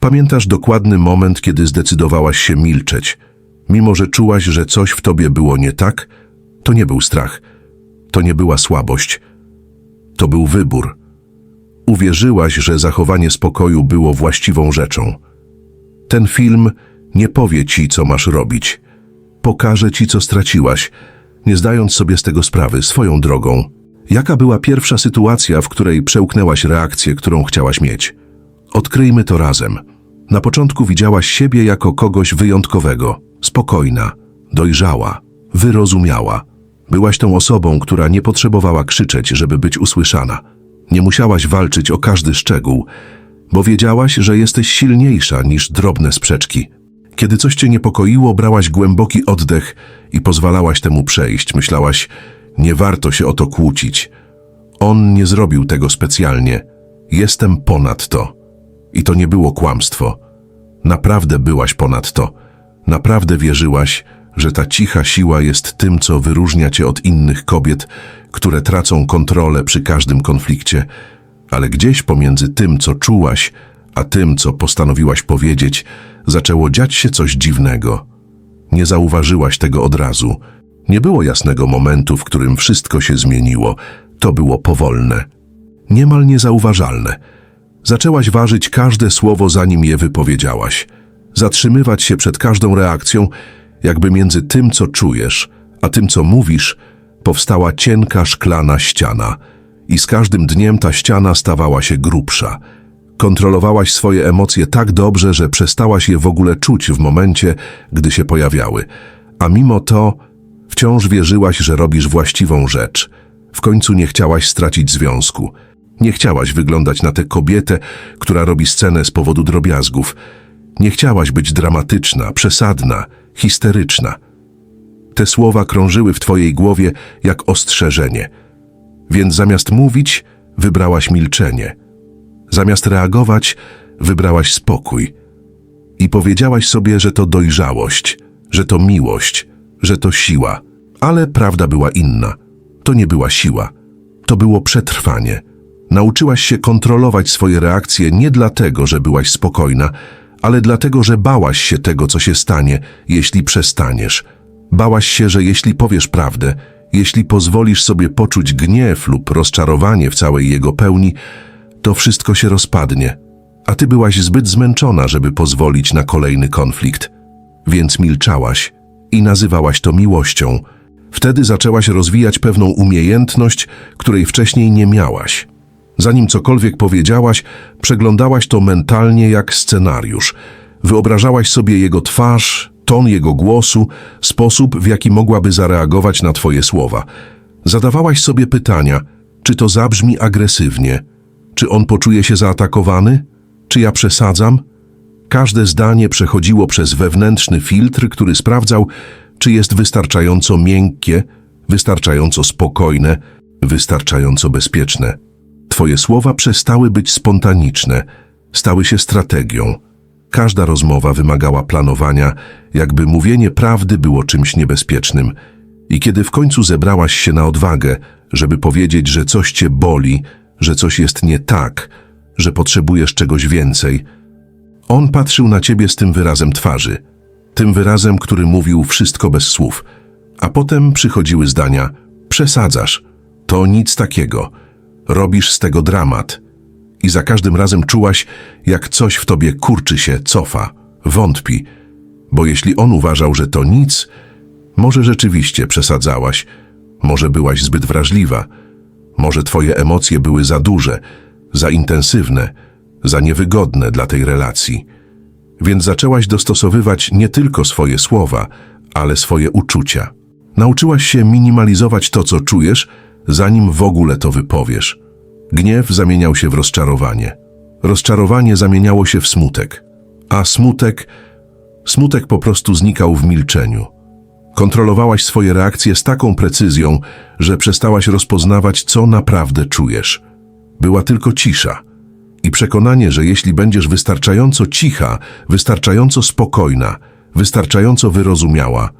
Pamiętasz dokładny moment, kiedy zdecydowałaś się milczeć. Mimo, że czułaś, że coś w tobie było nie tak, to nie był strach. To nie była słabość. To był wybór. Uwierzyłaś, że zachowanie spokoju było właściwą rzeczą. Ten film nie powie ci, co masz robić. Pokaże ci, co straciłaś, nie zdając sobie z tego sprawy, swoją drogą. Jaka była pierwsza sytuacja, w której przełknęłaś reakcję, którą chciałaś mieć? Odkryjmy to razem. Na początku widziałaś siebie jako kogoś wyjątkowego, spokojna, dojrzała, wyrozumiała. Byłaś tą osobą, która nie potrzebowała krzyczeć, żeby być usłyszana. Nie musiałaś walczyć o każdy szczegół, bo wiedziałaś, że jesteś silniejsza niż drobne sprzeczki. Kiedy coś cię niepokoiło, brałaś głęboki oddech i pozwalałaś temu przejść. Myślałaś, nie warto się o to kłócić. On nie zrobił tego specjalnie. Jestem ponad to. I to nie było kłamstwo. Naprawdę byłaś ponad to. Naprawdę wierzyłaś, że ta cicha siła jest tym, co wyróżnia cię od innych kobiet, które tracą kontrolę przy każdym konflikcie. Ale gdzieś pomiędzy tym, co czułaś, a tym, co postanowiłaś powiedzieć, zaczęło dziać się coś dziwnego. Nie zauważyłaś tego od razu. Nie było jasnego momentu, w którym wszystko się zmieniło. To było powolne, niemal niezauważalne. Zaczęłaś ważyć każde słowo, zanim je wypowiedziałaś. Zatrzymywać się przed każdą reakcją, jakby między tym, co czujesz, a tym, co mówisz, powstała cienka szklana ściana. I z każdym dniem ta ściana stawała się grubsza. Kontrolowałaś swoje emocje tak dobrze, że przestałaś je w ogóle czuć w momencie, gdy się pojawiały. A mimo to wciąż wierzyłaś, że robisz właściwą rzecz. W końcu nie chciałaś stracić związku. Nie chciałaś wyglądać na tę kobietę, która robi scenę z powodu drobiazgów. Nie chciałaś być dramatyczna, przesadna, histeryczna. Te słowa krążyły w twojej głowie jak ostrzeżenie. Więc zamiast mówić, wybrałaś milczenie. Zamiast reagować, wybrałaś spokój. I powiedziałaś sobie, że to dojrzałość, że to miłość, że to siła. Ale prawda była inna. To nie była siła. To było przetrwanie. Nauczyłaś się kontrolować swoje reakcje nie dlatego, że byłaś spokojna, ale dlatego, że bałaś się tego, co się stanie, jeśli przestaniesz. Bałaś się, że jeśli powiesz prawdę, jeśli pozwolisz sobie poczuć gniew lub rozczarowanie w całej jego pełni, to wszystko się rozpadnie. A ty byłaś zbyt zmęczona, żeby pozwolić na kolejny konflikt. Więc milczałaś i nazywałaś to miłością. Wtedy zaczęłaś rozwijać pewną umiejętność, której wcześniej nie miałaś. Zanim cokolwiek powiedziałaś, przeglądałaś to mentalnie jak scenariusz. Wyobrażałaś sobie jego twarz, ton jego głosu, sposób, w jaki mogłaby zareagować na twoje słowa. Zadawałaś sobie pytania, czy to zabrzmi agresywnie, czy on poczuje się zaatakowany, czy ja przesadzam? Każde zdanie przechodziło przez wewnętrzny filtr, który sprawdzał, czy jest wystarczająco miękkie, wystarczająco spokojne, wystarczająco bezpieczne. Twoje słowa przestały być spontaniczne, stały się strategią. Każda rozmowa wymagała planowania, jakby mówienie prawdy było czymś niebezpiecznym. I kiedy w końcu zebrałaś się na odwagę, żeby powiedzieć, że coś cię boli, że coś jest nie tak, że potrzebujesz czegoś więcej, on patrzył na ciebie z tym wyrazem twarzy, tym wyrazem, który mówił wszystko bez słów. A potem przychodziły zdania: Przesadzasz, to nic takiego, robisz z tego dramat. I za każdym razem czułaś, jak coś w tobie kurczy się, cofa, wątpi, bo jeśli on uważał, że to nic, może rzeczywiście przesadzałaś, może byłaś zbyt wrażliwa, może twoje emocje były za duże, za intensywne, za niewygodne dla tej relacji. Więc zaczęłaś dostosowywać nie tylko swoje słowa, ale swoje uczucia. Nauczyłaś się minimalizować to, co czujesz, zanim w ogóle to wypowiesz. Gniew zamieniał się w rozczarowanie. Rozczarowanie zamieniało się w smutek. A smutek, smutek po prostu znikał w milczeniu. Kontrolowałaś swoje reakcje z taką precyzją, że przestałaś rozpoznawać, co naprawdę czujesz. Była tylko cisza i przekonanie, że jeśli będziesz wystarczająco cicha, wystarczająco spokojna, wystarczająco wyrozumiała,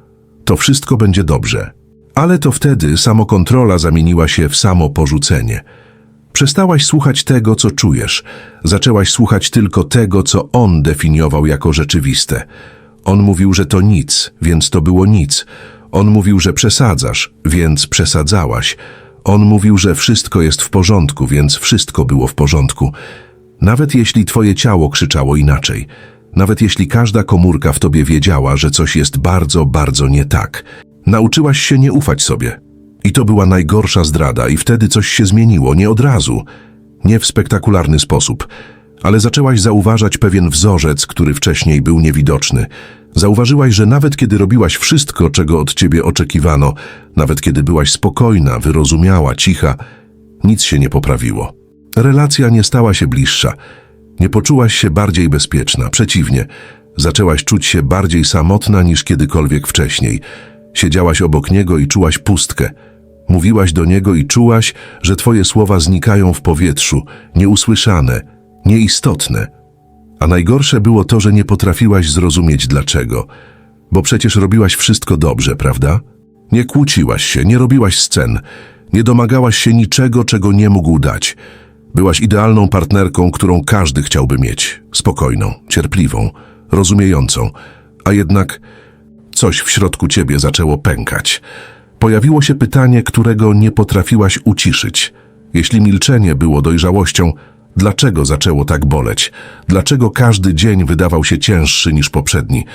to wszystko będzie dobrze. Ale to wtedy samokontrola zamieniła się w samo porzucenie. Przestałaś słuchać tego, co czujesz. Zaczęłaś słuchać tylko tego, co on definiował jako rzeczywiste. On mówił, że to nic, więc to było nic. On mówił, że przesadzasz, więc przesadzałaś. On mówił, że wszystko jest w porządku, więc wszystko było w porządku. Nawet jeśli twoje ciało krzyczało inaczej. Nawet jeśli każda komórka w tobie wiedziała, że coś jest bardzo, bardzo nie tak. Nauczyłaś się nie ufać sobie. I to była najgorsza zdrada i wtedy coś się zmieniło, nie od razu. Nie w spektakularny sposób, ale zaczęłaś zauważać pewien wzorzec, który wcześniej był niewidoczny. Zauważyłaś, że nawet kiedy robiłaś wszystko, czego od ciebie oczekiwano, nawet kiedy byłaś spokojna, wyrozumiała, cicha, nic się nie poprawiło. Relacja nie stała się bliższa. Nie poczułaś się bardziej bezpieczna. Przeciwnie, zaczęłaś czuć się bardziej samotna niż kiedykolwiek wcześniej. Siedziałaś obok niego i czułaś pustkę. Mówiłaś do niego i czułaś, że twoje słowa znikają w powietrzu, nieusłyszane, nieistotne. A najgorsze było to, że nie potrafiłaś zrozumieć dlaczego. Bo przecież robiłaś wszystko dobrze, prawda? Nie kłóciłaś się, nie robiłaś scen, nie domagałaś się niczego, czego nie mógł dać. Byłaś idealną partnerką, którą każdy chciałby mieć. Spokojną, cierpliwą, rozumiejącą. A jednak coś w środku ciebie zaczęło pękać. Pojawiło się pytanie, którego nie potrafiłaś uciszyć. Jeśli milczenie było dojrzałością, dlaczego zaczęło tak boleć? Dlaczego każdy dzień wydawał się cięższy niż poprzedni?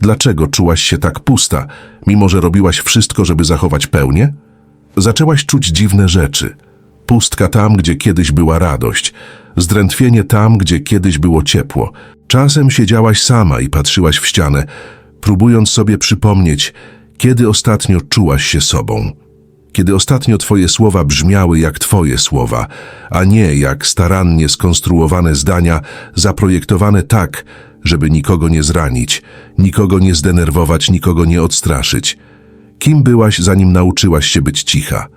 Dlaczego czułaś się tak pusta, mimo że robiłaś wszystko, żeby zachować pełnię? Zaczęłaś czuć dziwne rzeczy. Pustka tam, gdzie kiedyś była radość. Zdrętwienie tam, gdzie kiedyś było ciepło. Czasem siedziałaś sama i patrzyłaś w ścianę, próbując sobie przypomnieć, kiedy ostatnio czułaś się sobą. Kiedy ostatnio twoje słowa brzmiały jak twoje słowa, a nie jak starannie skonstruowane zdania, zaprojektowane tak, żeby nikogo nie zranić, nikogo nie zdenerwować, nikogo nie odstraszyć. Kim byłaś, zanim nauczyłaś się być cicha?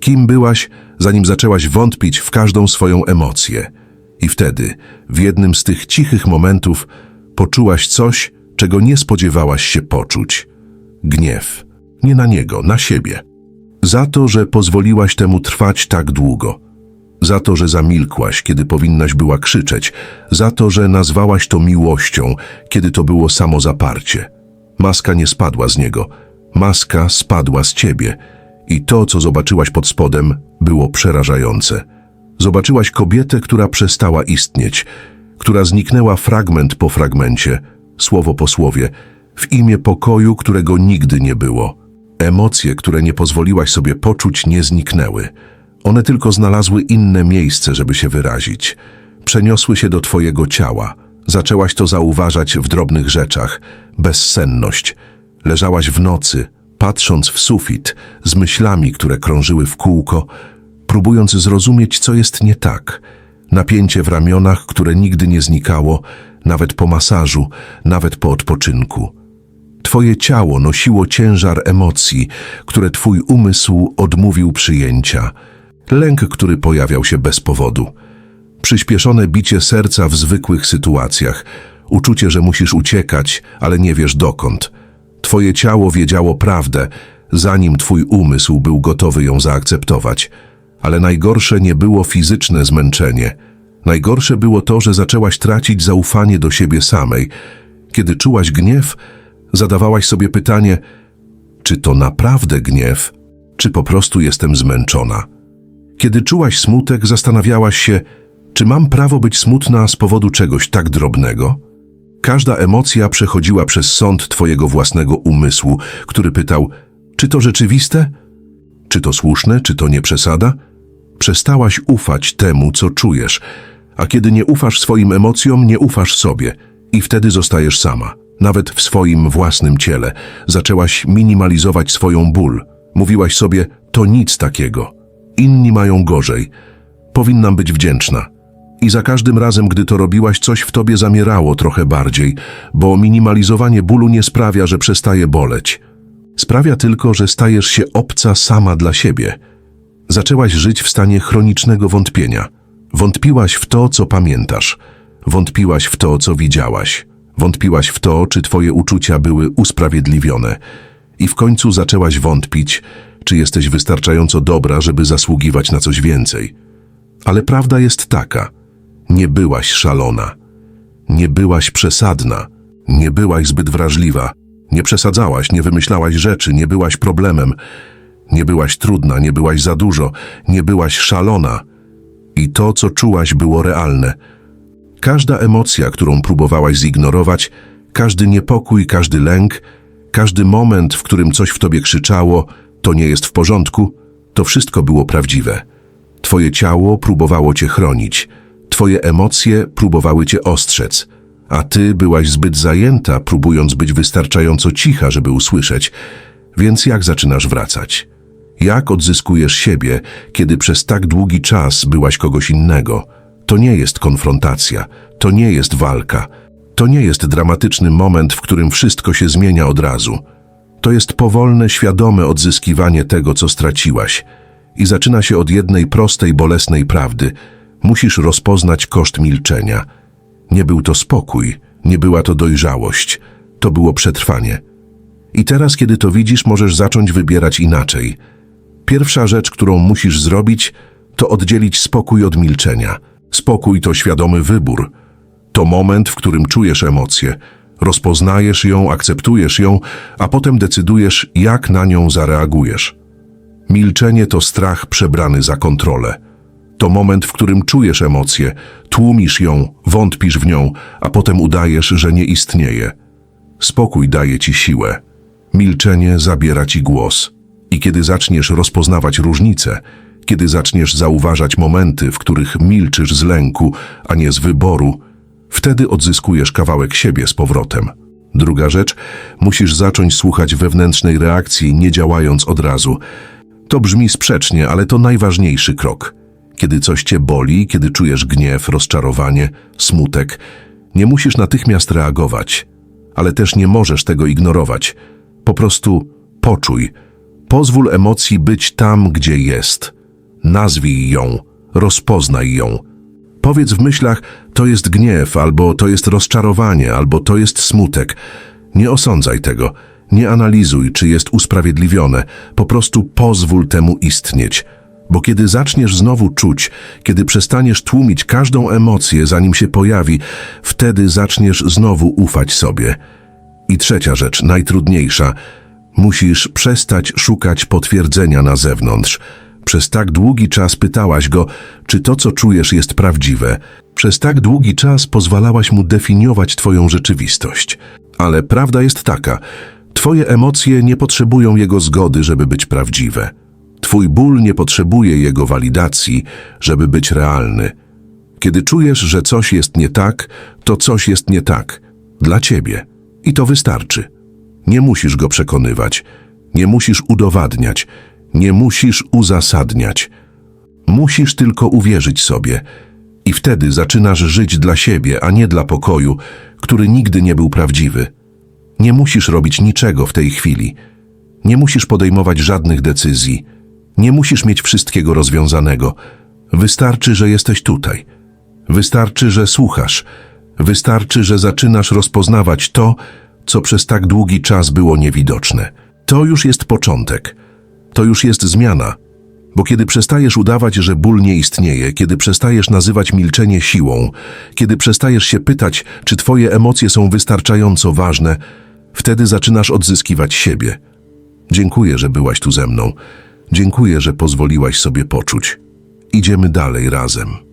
Kim byłaś, zanim zaczęłaś wątpić w każdą swoją emocję? I wtedy, w jednym z tych cichych momentów, poczułaś coś, czego nie spodziewałaś się poczuć. Gniew. Nie na niego, na siebie. Za to, że pozwoliłaś temu trwać tak długo. Za to, że zamilkłaś, kiedy powinnaś była krzyczeć. Za to, że nazwałaś to miłością, kiedy to było samozaparcie. Maska nie spadła z niego. Maska spadła z ciebie. I to, co zobaczyłaś pod spodem, było przerażające. Zobaczyłaś kobietę, która przestała istnieć, która zniknęła fragment po fragmencie, słowo po słowie, w imię pokoju, którego nigdy nie było. Emocje, które nie pozwoliłaś sobie poczuć, nie zniknęły. One tylko znalazły inne miejsce, żeby się wyrazić. Przeniosły się do twojego ciała. Zaczęłaś to zauważać w drobnych rzeczach. Bezsenność. Leżałaś w nocy, patrząc w sufit, z myślami, które krążyły w kółko, próbując zrozumieć, co jest nie tak. Napięcie w ramionach, które nigdy nie znikało, nawet po masażu, nawet po odpoczynku. Twoje ciało nosiło ciężar emocji, które twój umysł odmówił przyjęcia. Lęk, który pojawiał się bez powodu. Przyspieszone bicie serca w zwykłych sytuacjach. Uczucie, że musisz uciekać, ale nie wiesz dokąd. Twoje ciało wiedziało prawdę, zanim twój umysł był gotowy ją zaakceptować. Ale najgorsze nie było fizyczne zmęczenie. Najgorsze było to, że zaczęłaś tracić zaufanie do siebie samej. Kiedy czułaś gniew, zadawałaś sobie pytanie, czy to naprawdę gniew, czy po prostu jestem zmęczona. Kiedy czułaś smutek, zastanawiałaś się, czy mam prawo być smutna z powodu czegoś tak drobnego? Każda emocja przechodziła przez sąd twojego własnego umysłu, który pytał, czy to rzeczywiste? Czy to słuszne, czy to nie przesada? Przestałaś ufać temu, co czujesz, a kiedy nie ufasz swoim emocjom, nie ufasz sobie i wtedy zostajesz sama. Nawet w swoim własnym ciele zaczęłaś minimalizować swoją ból. Mówiłaś sobie, to nic takiego. Inni mają gorzej. Powinnam być wdzięczna. I za każdym razem, gdy to robiłaś, coś w tobie zamierało trochę bardziej, bo minimalizowanie bólu nie sprawia, że przestaje boleć. Sprawia tylko, że stajesz się obca sama dla siebie. Zaczęłaś żyć w stanie chronicznego wątpienia. Wątpiłaś w to, co pamiętasz. Wątpiłaś w to, co widziałaś. Wątpiłaś w to, czy twoje uczucia były usprawiedliwione. I w końcu zaczęłaś wątpić, czy jesteś wystarczająco dobra, żeby zasługiwać na coś więcej. Ale prawda jest taka: nie byłaś szalona, nie byłaś przesadna, nie byłaś zbyt wrażliwa, nie przesadzałaś, nie wymyślałaś rzeczy, nie byłaś problemem, nie byłaś trudna, nie byłaś za dużo, nie byłaś szalona. I to, co czułaś, było realne. Każda emocja, którą próbowałaś zignorować, każdy niepokój, każdy lęk, każdy moment, w którym coś w tobie krzyczało, to nie jest w porządku, to wszystko było prawdziwe. Twoje ciało próbowało cię chronić, twoje emocje próbowały cię ostrzec, a ty byłaś zbyt zajęta, próbując być wystarczająco cicha, żeby usłyszeć. Więc jak zaczynasz wracać? Jak odzyskujesz siebie, kiedy przez tak długi czas byłaś kogoś innego? To nie jest konfrontacja, to nie jest walka, to nie jest dramatyczny moment, w którym wszystko się zmienia od razu. To jest powolne, świadome odzyskiwanie tego, co straciłaś. I zaczyna się od jednej prostej, bolesnej prawdy. Musisz rozpoznać koszt milczenia. Nie był to spokój, nie była to dojrzałość, to było przetrwanie. I teraz, kiedy to widzisz, możesz zacząć wybierać inaczej. Pierwsza rzecz, którą musisz zrobić, to oddzielić spokój od milczenia. Spokój to świadomy wybór. To moment, w którym czujesz emocję, rozpoznajesz ją, akceptujesz ją, a potem decydujesz, jak na nią zareagujesz. Milczenie to strach przebrany za kontrolę. To moment, w którym czujesz emocję, tłumisz ją, wątpisz w nią, a potem udajesz, że nie istnieje. Spokój daje ci siłę. Milczenie zabiera ci głos. I kiedy zaczniesz rozpoznawać różnice, kiedy zaczniesz zauważać momenty, w których milczysz z lęku, a nie z wyboru, wtedy odzyskujesz kawałek siebie z powrotem. Druga rzecz, musisz zacząć słuchać wewnętrznej reakcji, nie działając od razu. To brzmi sprzecznie, ale to najważniejszy krok. Kiedy coś cię boli, kiedy czujesz gniew, rozczarowanie, smutek, nie musisz natychmiast reagować, ale też nie możesz tego ignorować. Po prostu poczuj. Pozwól emocji być tam, gdzie jest. Nazwij ją, rozpoznaj ją. Powiedz w myślach, to jest gniew, albo to jest rozczarowanie, albo to jest smutek. Nie osądzaj tego, nie analizuj, czy jest usprawiedliwione, po prostu pozwól temu istnieć. Bo kiedy zaczniesz znowu czuć, kiedy przestaniesz tłumić każdą emocję, zanim się pojawi, wtedy zaczniesz znowu ufać sobie. I trzecia rzecz, najtrudniejsza. Musisz przestać szukać potwierdzenia na zewnątrz. Przez tak długi czas pytałaś go, czy to, co czujesz, jest prawdziwe. Przez tak długi czas pozwalałaś mu definiować twoją rzeczywistość. Ale prawda jest taka, twoje emocje nie potrzebują jego zgody, żeby być prawdziwe. Twój ból nie potrzebuje jego walidacji, żeby być realny. Kiedy czujesz, że coś jest nie tak, to coś jest nie tak. Dla ciebie. I to wystarczy. Nie musisz go przekonywać, nie musisz udowadniać, nie musisz uzasadniać. Musisz tylko uwierzyć sobie. I wtedy zaczynasz żyć dla siebie, a nie dla pokoju, który nigdy nie był prawdziwy. Nie musisz robić niczego w tej chwili. Nie musisz podejmować żadnych decyzji. Nie musisz mieć wszystkiego rozwiązanego. Wystarczy, że jesteś tutaj. Wystarczy, że słuchasz. Wystarczy, że zaczynasz rozpoznawać to, co przez tak długi czas było niewidoczne. To już jest początek. To już jest zmiana. Bo kiedy przestajesz udawać, że ból nie istnieje, kiedy przestajesz nazywać milczenie siłą, kiedy przestajesz się pytać, czy twoje emocje są wystarczająco ważne, wtedy zaczynasz odzyskiwać siebie. Dziękuję, że byłaś tu ze mną. Dziękuję, że pozwoliłaś sobie poczuć. Idziemy dalej razem.